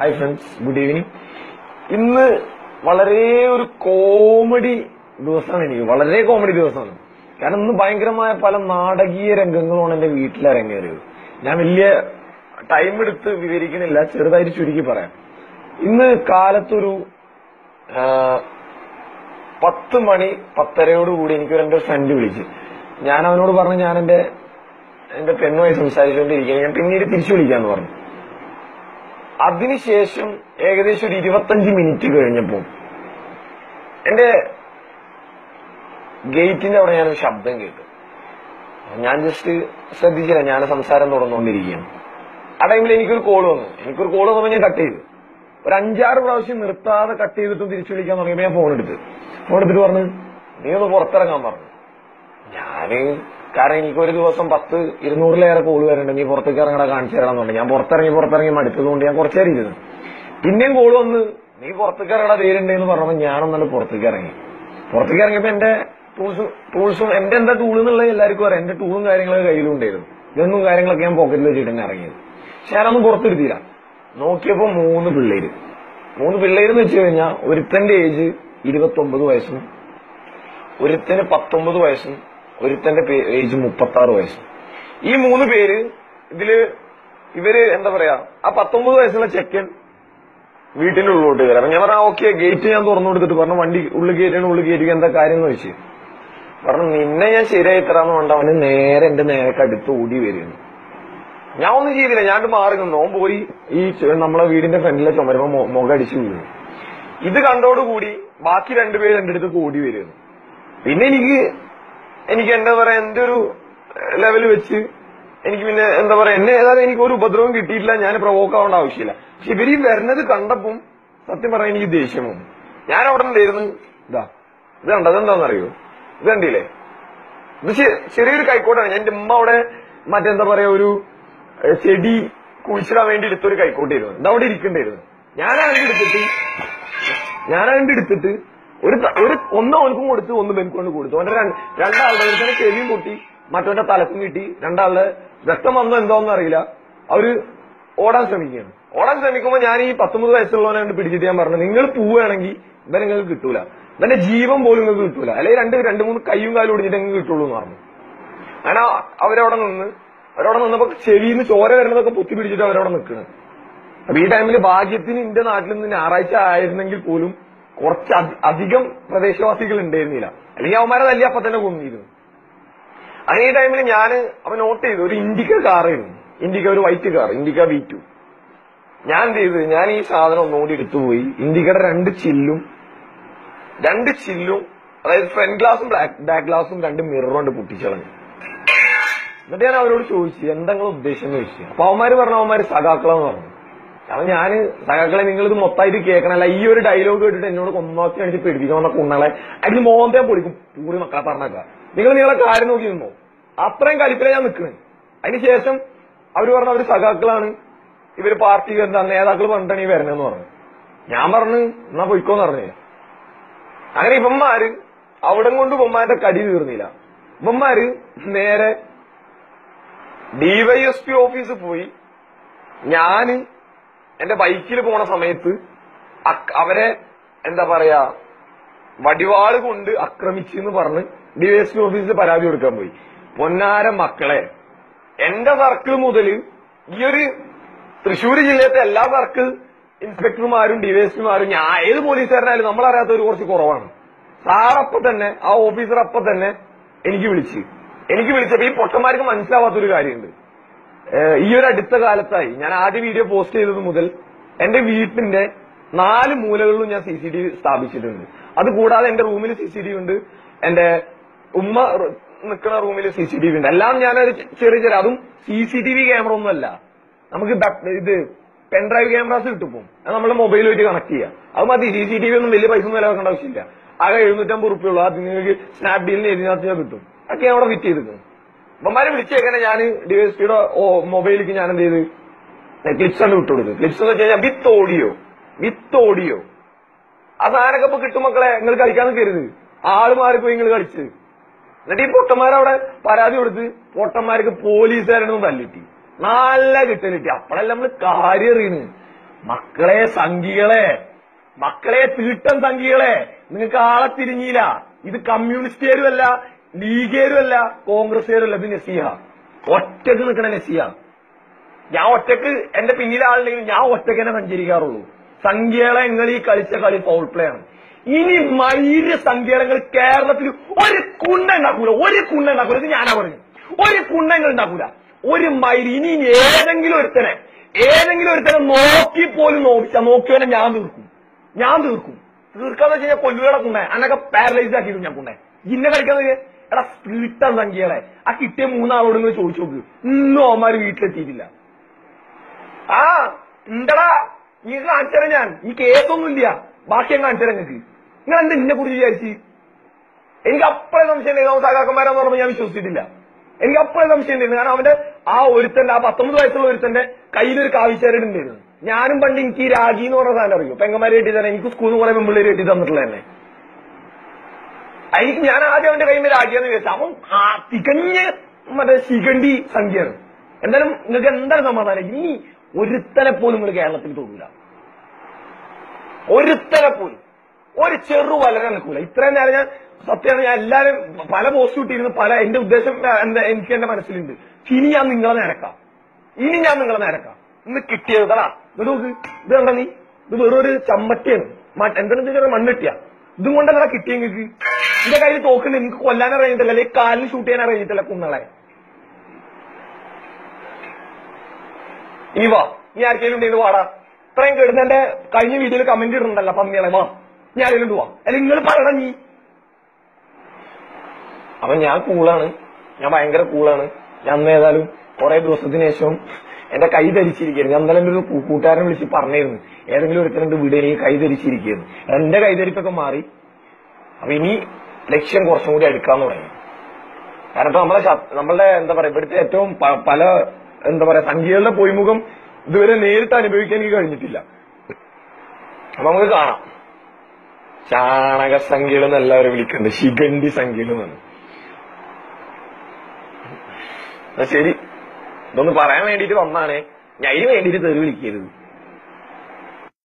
Hi friends good evening ഇന്ന് വളരെ ഒരു കോമഡി ദിവസമാണ് എനിക്ക്. വളരെ കോമഡി ദിവസമാണ്. കാരണം ഇന്ന് ഭയങ്കരമായ പല നാടകീയ രംഗങ്ങളുമാണ് എന്റെ വീട്ടിൽ അരങ്ങേറിയത്. ഞാൻ വലിയ ടൈം എടുത്ത് വിവരിക്കുന്നില്ല ചെറുതായിട്ട് ചുരുക്കി പറയാം. ഇന്ന് കാലത്തൊരു പത്ത് മണി പത്തരയോടുകൂടി എനിക്ക് എന്റെ ഫ്രണ്ട് വിളിച്ച്. ഞാൻ അവനോട് പറഞ്ഞു ഞാൻ എന്റെ എന്റെ പെണ്ണുമായി സംസാരിച്ചുകൊണ്ടിരിക്കുകയാണ്. ഞാൻ പിന്നീട് തിരിച്ചു വിളിക്കാന്ന് പറഞ്ഞു. അതിനുശേഷം ഏകദേശം ഒരു ഇരുപത്തഞ്ച് മിനിറ്റ് കഴിഞ്ഞപ്പോ എന്റെ ഗേറ്റിന്റെ അവിടെ ഞാനൊരു ശബ്ദം കേട്ടു. ഞാൻ ജസ്റ്റ് ശ്രദ്ധിച്ചില്ല ഞാൻ സംസാരം തുടർന്നുകൊണ്ടിരിക്കുകയാണ്. ആ ടൈമിൽ എനിക്കൊരു കോൾ വന്നു. എനിക്കൊരു കോൾ വന്നപ്പോൾ ഞാൻ കട്ട് ചെയ്തു. ഒരു അഞ്ചാറ് പ്രാവശ്യം നിർത്താതെ കട്ട് ചെയ്തിട്ടും തിരിച്ചു വിളിക്കാൻ തുടങ്ങിയപ്പോൾ ഞാൻ ഫോൺ എടുത്ത്. ഫോൺ എടുത്തിട്ട് പറഞ്ഞു നീ ഒന്ന് പുറത്തിറങ്ങാൻ പറഞ്ഞു. ഞാൻ കാരണം എനിക്ക് ഒരു ദിവസം പത്ത് ഇരുന്നൂറിലേറെ കോൾ വരുന്നുണ്ട്. നീ പുറത്തേക്ക് ഇറങ്ങടാ കാണിച്ചു തരണം എന്നുണ്ട് ഞാൻ പുറത്തിറങ്ങി പുറത്തിറങ്ങി മടുത്തതുകൊണ്ട് ഞാൻ കുറച്ചു നേരം ഇരുന്നു. പിന്നെയും കോൾ വന്ന് നീ പുറത്തേക്ക് ഇറങ്ങടാ എന്ന് പറഞ്ഞപ്പോൾ ഞാനൊന്നാണ് പുറത്തേക്ക് ഇറങ്ങി. പുറത്തേക്ക് ഇറങ്ങിയപ്പോ എന്റെ ടൂൾസും ടൂൾസും എന്റെ എന്താ ടൂൾ എന്നുള്ളത് എല്ലാവർക്കും അറിയാം. എന്റെ ടൂളും കാര്യങ്ങളൊക്കെ കയ്യിലും ഉണ്ടായിരുന്നു. ഇതൊന്നും കാര്യങ്ങളൊക്കെ ഞാൻ പോക്കറ്റിൽ വെച്ചിട്ട് തന്നെ ഇറങ്ങിയത്. പക്ഷെ ഞാനൊന്നും പുറത്തെടുത്തില്ല. നോക്കിയപ്പോ മൂന്ന് പിള്ളേര്. മൂന്ന് പിള്ളേരെന്ന് വെച്ച് കഴിഞ്ഞാൽ ഒരുത്തന്റെ ഏജ് ഇരുപത്തൊമ്പത് വയസ്സും ഒരുത്തന് പത്തൊമ്പത് വയസ്സും ഒരുത്തന്റെ ഏജ് മുപ്പത്തി ആറ് വയസ്സ്. ഈ മൂന്ന് പേര് ഇതിൽ ഇവർ എന്താ പറയാ ആ പത്തൊമ്പത് വയസ്സുള്ള ചെക്കൻ വീട്ടിന്റെ ഉള്ളിലോട്ട് കയറാം ഞാൻ പറഞ്ഞ ഓക്കെ ഗേറ്റ് ഞാൻ തുറന്നു കൊടുത്തിട്ട് പറഞ്ഞു വണ്ടി ഉള്ളിൽ കയറ്റാണ് ഉള്ളിൽ കയറ്റുക എന്താ കാര്യം എന്ന് പറഞ്ഞു നിന്നെ ഞാൻ ശരിയായി തരാന്ന് വേണ്ട അവന് നേരെ എന്റെ നേരെ അടുത്ത് ഓടി വരുന്നു ഞാൻ ഒന്നും ചെയ്തില്ല ഞാൻ മാറി നിന്നു. ഓൻ പോയി ഈ നമ്മളെ വീടിന്റെ ഫ്രണ്ടിലെ ചുമരുമ്പോ മുഖം അടിച്ചു വീഴുന്നു. ഇത് കണ്ടോടുകൂടി ബാക്കി രണ്ടുപേരും എന്റെ അടുത്ത് ഓടി വരുന്നു പിന്നെ എനിക്ക് എനിക്ക് എന്താ പറയാ എന്റെ ഒരു ലെവൽ വെച്ച് എനിക്ക് പിന്നെ എന്താ പറയാ എന്നെ ഏതായാലും എനിക്ക് ഒരു ഉപദ്രവം കിട്ടിയിട്ടില്ല ഞാൻ പ്രവോക്ക് ആവേണ്ട ആവശ്യമില്ല. പക്ഷെ ഇവർ വരുന്നത് കണ്ടപ്പം സത്യം പറയാൻ എനിക്ക് ദേഷ്യം വന്നു. ഞാൻ അവിടെ ഉണ്ടായിരുന്നു. ഇതാ ഇത് കണ്ടത് എന്താണെന്നറിയോ ഇത് കണ്ടില്ലേ? ഇത് ചെറിയൊരു കൈക്കോട്ടാണ്. ഞാൻ ഉമ്മ അവിടെ മറ്റെന്താ പറയാ ഒരു ചെടി കുഴിച്ചിടാൻ വേണ്ടി എടുത്തൊരു കൈക്കോട്ടായിരുന്നു ഇത് അവിടെ ഇരിക്കണ്ടായിരുന്നു. അതിന്റെ എടുത്തിട്ട് അതിന്റെ എടുത്തിട്ട് ഒരു ഒരു ഒന്ന് അവനക്കും കൊടുത്തു ഒന്ന് ബെൻകൊണ്ട് കൊടുത്തു. അവന്റെ രണ്ട് രണ്ടാളുടെ ഒരുത്തനെ ചെവിയും പൊട്ടി മറ്റവന്റെ തലക്കും കിട്ടി. രണ്ടാളുടെ രക്തം വന്നോ എന്തോന്നും അറിയില്ല. അവർ ഓടാൻ ശ്രമിക്കുകയാണ്. ഓടാൻ ശ്രമിക്കുമ്പോൾ ഞാൻ ഈ പത്തൊമ്പത് വയസ്സുള്ളവനെ കണ്ട് പിടിച്ചിട്ട് ഞാൻ പറഞ്ഞു നിങ്ങൾ പോവുകയാണെങ്കിൽ ഇവൻ നിങ്ങൾക്ക് കിട്ടൂല. ഇവന്റെ ജീവൻ പോലും നിങ്ങൾക്ക് കിട്ടൂല. അല്ലെങ്കിൽ രണ്ട് രണ്ട് മൂന്ന് കൈയും കാലും ഒടിഞ്ഞിട്ട് നിങ്ങൾക്ക് കിട്ടുള്ളൂ എന്ന് പറഞ്ഞു. അങ്ങനെ അവരവിടെ നിന്ന് അവരവിടെ നിന്നപ്പോ ചെവിന്ന് ചോര വരുന്നതൊക്കെ പൊത്തി പിടിച്ചിട്ട് അവരവിടെ നിൽക്കുന്നത് അപ്പൊ ഈ ടൈമിൽ ഭാഗ്യത്തിന് എന്റെ നാട്ടിൽ നിന്ന് ഞായറാഴ്ച ആയിരുന്നെങ്കിൽ പോലും കുറച്ച് അധികം പ്രദേശവാസികൾ ഉണ്ടായിരുന്നില്ല അല്ലെങ്കിൽ അവന്മാരെ തല്ലി അപ്പൊ തന്നെ കൊന്നിരുന്നു. അങ്ങനെ ഈ ടൈമിൽ ഞാൻ അവൻ നോട്ട് ചെയ്തു. ഒരു ഇൻഡിക്ക കാറായിരുന്നു ഇൻഡിക്ക ഒരു white car Indica V two ഞാൻ എന്ത് ചെയ്തു? ഞാൻ ഈ സാധനം ഒന്നുകൂടി എടുത്തുപോയി ഇൻഡിക്കയുടെ രണ്ട് ചില്ലും രണ്ട് ചില്ലും അതായത് ഫ്രണ്ട് ഗ്ലാസും ബാക്ക് ഗ്ലാസും രണ്ട് മിററും കൊണ്ട് പൊട്ടിച്ചളഞ്ഞു. എന്നിട്ട് ഞാൻ അവരോട് ചോദിച്ചു എന്താ നിങ്ങൾ ഉദ്ദേശം എന്ന് ചോദിച്ചു? അപ്പൊ അവന്മാര് പറഞ്ഞു അവന്മാര് സഖാക്കളെന്ന് പറഞ്ഞു. അപ്പൊ ഞാൻ സഖാക്കളെ നിങ്ങൾ ഇത് മൊത്തമായിട്ട് കേൾക്കണല്ല ഈ ഒരു ഡയലോഗ് കേട്ടിട്ട് എന്നോട് കൊന്നാക്കി അടിച്ച് പേടിപ്പിക്കണം കുണ്ണളെ അതിന് മോന്തേ പൊളിക്കും പൂറി മക്കളെ പറഞ്ഞേക്ക. നിങ്ങൾ നിങ്ങളെ കാര്യം നോക്കി നിന്നോ. അത്രയും കലിപ്പിലെ ഞാൻ നിൽക്കണേ അതിനുശേഷം അവർ പറഞ്ഞ അവർ സഖാക്കളാണ്. ഇവർ പാർട്ടി എന്താ നേതാക്കൾ പറഞ്ഞിട്ടാണ് ഈ വരണെന്ന് പറഞ്ഞു. ഞാൻ പറഞ്ഞു എന്നാ പൊയ്ക്കോന്ന് പറഞ്ഞു. അങ്ങനെ ഇവന്മാര് അവിടം കൊണ്ട് ഇവന്മാരുടെ കടി തീർന്നില്ല. ഇവന്മാര് നേരെ ഡിവൈഎസ്പി ഓഫീസിൽ പോയി. ഞാൻ എന്റെ ബൈക്കിൽ പോണ സമയത്ത് അവരെ എന്താ പറയാ വടിവാൾ കൊണ്ട് ആക്രമിച്ചു എന്ന് പറഞ്ഞ് ഡിവൈഎസ്പി ഓഫീസിൽ പരാതി കൊടുക്കാൻ പോയി. പൊന്നാര മക്കളെ എന്റെ സർക്കിൾ മുതൽ ഈ ഒരു തൃശ്ശൂർ ജില്ലയിലത്തെ എല്ലാ സർക്കിൾ ഇൻസ്പെക്ടർമാരും ഡിവൈഎസ്പിമാരും ഞാൻ ഏത് പോലീസുകാരനായാലും നമ്മളറിയാത്തവർ കുറച്ച് കുറവാണ്. സാറപ്പ തന്നെ ആ ഓഫീസർ അപ്പ തന്നെ എനിക്ക് വിളിച്ച്. എനിക്ക് വിളിച്ചപ്പോ ഈ പൊട്ടന്മാർക്ക് മനസ്സിലാവാത്തൊരു കാര്യമുണ്ട്. ഈ ഒരു അടുത്ത കാലത്തായി ഞാൻ ആദ്യ വീഡിയോ പോസ്റ്റ് ചെയ്തത് മുതൽ എന്റെ വീട്ടിന്റെ നാല് മൂലകളിലും ഞാൻ സി സി ടി വി സ്ഥാപിച്ചിട്ടുണ്ട്. അതുകൂടാതെ എന്റെ റൂമിൽ സി സി ടി വി ഉണ്ട് എന്റെ ഉമ്മ നിൽക്കുന്ന റൂമിൽ സി സി ടി വി ഉണ്ട്. എല്ലാം ഞാനൊരു ചെറിയ ചെറിയ അതും C C T V camera ഒന്നുമല്ല. നമുക്ക് ഇത് പെൻഡ്രൈവ് ക്യാമറാസ് കിട്ടും അത് നമ്മുടെ മൊബൈലുമായിട്ട് കണക്ട് ചെയ്യാം. അത് മതി സി സി ടി വി ഒന്നും വലിയ പൈസ ഒന്നും വിലവാക്കേണ്ട ആവശ്യമില്ല. ആകെ എഴുന്നൂറ്റമ്പത് റുപ്യുള്ളൂ അത് നിങ്ങൾക്ക് സ്നാപ്ഡീലിന് എഴുതിനകത്ത് ഞാൻ കിട്ടും. ആ ക്യാമറ ഫിറ്റ് ചെയ്തിട്ടുണ്ട്. അപ്പന്മാരെ വിളിച്ചേക്കനെ ഞാൻ ഡിവൈഎസ്പിയുടെ മൊബൈലിലേക്ക് ഞാൻ എന്ത് ചെയ്ത്? ക്ലിപ്സ് ആണ് വിട്ടുകൊടുക്കും ക്ലിപ്സ് എന്ന് വെച്ച് കഴിഞ്ഞാൽ വിത്ത് ഓഡിയോ വിത്ത് ഓഡിയോ ആ സാധനമൊക്കെ ഇപ്പൊ കിട്ടും മക്കളെ നിങ്ങൾ കളിക്കാൻ നിൽക്കരുത് ആൾ മാറിപ്പോയി നിങ്ങൾ കളിച്ച്. എന്നിട്ട് ഈ പൊട്ടന്മാരവിടെ പരാതി കൊടുത്ത് പൊട്ടന്മാർക്ക് പോലീസുകാരനൊന്നും തല്ലിട്ടി നല്ല കിട്ടലിട്ടി അപ്പോഴല്ല നമ്മൾ കാര്യം അറിയുന്നത് മക്കളെ സംഘികളെ മക്കളെ തീട്ടം സംഘികളെ നിങ്ങൾക്ക് ആളെ തിരിഞ്ഞില്ല. ഇത് കമ്മ്യൂണിസ്റ്റുകാരും ലീഗുകാരും അല്ല കോൺഗ്രസ്സുകാരും അല്ല നസീഹ. ഒറ്റയ്ക്ക് നിൽക്കണ നസീഹ. ഞാൻ ഒറ്റയ്ക്ക് എന്റെ പിന്നിലെ ആളുണ്ടെങ്കിൽ ഞാൻ ഒറ്റയ്ക്ക് തന്നെ സഞ്ചരിക്കാറുള്ളൂ. സംഖ്യകളെ നിങ്ങൾ ഈ കളിച്ച കളി ഫൗൾ പ്ലേ ആണ്. ഇനി മൈര്യ സംഖ്യകൾ കേരളത്തിൽ ഒരു കുണ്ണ ഉണ്ടാക്കൂല ഒരു കുണ്ണ ഉണ്ടാക്കൂല. ഇത് ഞാനാ പറഞ്ഞു ഒരു കുണ്ണങ്ങൾ ഉണ്ടാക്കൂല. ഒരു മൈര് ഇനി ഏതെങ്കിലും ഒരുത്തനെ ഏതെങ്കിലും ഒരുത്തനെ നോക്കി പോലും നോക്കിച്ച നോക്കിയവനെ ഞാൻ തീർക്കും. ഞാൻ തീർക്കും. തീർക്കാന്ന് വെച്ച് കഴിഞ്ഞാൽ കൊല്ലുകളെ കുണ്ണേ അന്നൊക്കെ പാരലൈസ് ആക്കിയിരുന്നു ഞാൻ കുണ്ണേ ഇന്നെ കളിക്കുന്നത് എടാ സ്പിരിട്ടാൻ സംഖ്യകളെ. ആ കിട്ടിയ മൂന്നാളോട് നിങ്ങൾ ചോദിച്ചു നോക്ക്. ഇന്നും അവന്മാര് വീട്ടിലെത്തിയിട്ടില്ല. ആ ഉണ്ടടാ നീ കാണിച്ചുതരാം ഞാൻ. ഈ കേസൊന്നുമില്ല ബാക്കി ഞാൻ കാണിച്ചുതരാം നിങ്ങൾക്ക് നിങ്ങൾ എന്താ എന്നെ കുറിച്ച് വിചാരിച്ച്? എനിക്ക് അപ്പഴേ സംശയം ഉണ്ടായിരുന്നു സഹാക്കന്മാരെന്ന് ഞാൻ വിശ്വസിച്ചിട്ടില്ല. എനിക്ക് അപ്പഴേ സംശയം ഉണ്ടായിരുന്നു കാരണം അവന്റെ ആ ഒരുത്തന്റെ ആ പത്തൊമ്പത് വയസ്സുള്ള ഒരുത്തന്റെ കയ്യിലൊരു കാവിച്ചാരട് ഉണ്ടായിരുന്നു ഞാനും പണ്ട് എനിക്ക് ഈ രാഗി എന്ന് പറഞ്ഞ സാധനം അറിയൂ? പെങ്ങന്മാരെ കെട്ടി തന്നെ എനിക്ക് സ്കൂളിൽ നിന്ന് കുറെ പെമ്പിള്ളേര് കെട്ടി തന്നിട്ടുള്ള തന്നെ എനിക്ക് ഞാൻ ആദ്യം അവന്റെ കയ്യിൽ നിന്ന് രാജിയെന്ന് വിചാരിച്ചു. അവൻ തികഞ്ഞ് മറ്റേ ശിഖണ്ഡി സംഖ്യയാണ്. എന്തായാലും നിങ്ങൾക്ക് എന്താണ് സമാധാനം? ഇനി ഒരുത്തനെ പോലും നിങ്ങൾ കേരളത്തിൽ തോന്നില്ല ഒരുത്തനെ പോലും. ഒരു ചെറു വലരെ നിൽക്കൂല. ഇത്രയും നേരം ഞാൻ സത്യമാണ് ഞാൻ എല്ലാരും പല പോസ്റ്റ് കിട്ടിയിരുന്നു പല എന്റെ ഉദ്ദേശം എന്താ എനിക്ക് എന്റെ മനസ്സിലുണ്ട്. ഇനി ഞാൻ നിങ്ങളെ നേരക്കാം. ഇനി ഞാൻ നിങ്ങളെ നേരക്കാം. ഇന്ന് കിട്ടിയത്. ഇതാ ഇത് നോക്ക്. ഇത് കണ്ട നീ? ഇത് വെറൊരു ചമ്മട്ടിയാണ്. എന്താണ് മണ്ണിട്ടിയ ഇതും കൊണ്ടല്ല കിട്ടിയ നിങ്ങൾക്ക് എന്റെ കയ്യിൽ തോക്കുന്നുണ്ട് എനിക്ക് കൊല്ലാൻ അറിയിട്ടില്ല അല്ലെങ്കിൽ കാലിന് ഷൂട്ട് ചെയ്യാൻ അറിയിട്ടില്ല കുന്നളെ ഇനി വാ നീ ആർക്കെങ്കിലും ഉണ്ടെങ്കിൽ വാടാ. ഇത്രയും കേടുന്ന എന്റെ കഴിഞ്ഞ വീഡിയോയിൽ കമന്റ് ഇടുന്നുണ്ടല്ലോ പന്നികളെ വാ. ഞാൻ ആരെങ്കിലും വാ. അല്ലെങ്കിൽ നിങ്ങൾ പറയണം നീ. അപ്പൊ ഞാൻ കൂളാണ് ഞാൻ ഭയങ്കര കൂളാണ് ഞാൻ ഏതായാലും കുറെ ദിവസത്തിന് ശേഷം എന്റെ കൈ ധരിച്ചിരിക്കുകയാണ് ഞാൻ ഇന്നലെ ഒരു കൂട്ടുകാരനെ വിളിച്ച് പറഞ്ഞിരുന്നു. ഏതെങ്കിലും ഒരുത്തരണ്ട് വീട് എനിക്ക് കൈ ധരിച്ചിരിക്കുന്നു എന്റെ കൈധരിപ്പൊക്കെ മാറി. അപ്പൊ ഇനി ലക്ഷ്യം കുറച്ചും കൂടി എടുക്കാന്ന് തുടങ്ങി കാരണം ഇപ്പൊ നമ്മളെ നമ്മളുടെ എന്താ പറയാ ഇവിടുത്തെ ഏറ്റവും പല എന്താ പറയാ സംഖ്യകളുടെ പൊയ്മുഖം ഇതുവരെ നേരിട്ട് അനുഭവിക്കാൻ എനിക്ക് കഴിഞ്ഞിട്ടില്ല. അപ്പൊ നമുക്ക് കാണാം. ചാണക സംഖ്യകൾ എല്ലാവരും വിളിക്കുന്നുണ്ട് ശിഖണ്ഡി സംഖ്യകൾ ശരി. ഇതൊന്ന് പറയാൻ വേണ്ടിട്ട് വന്നാണ്. ഞാൻ അതിന് വേണ്ടിട്ട് തെറി വിളിക്കരുത്.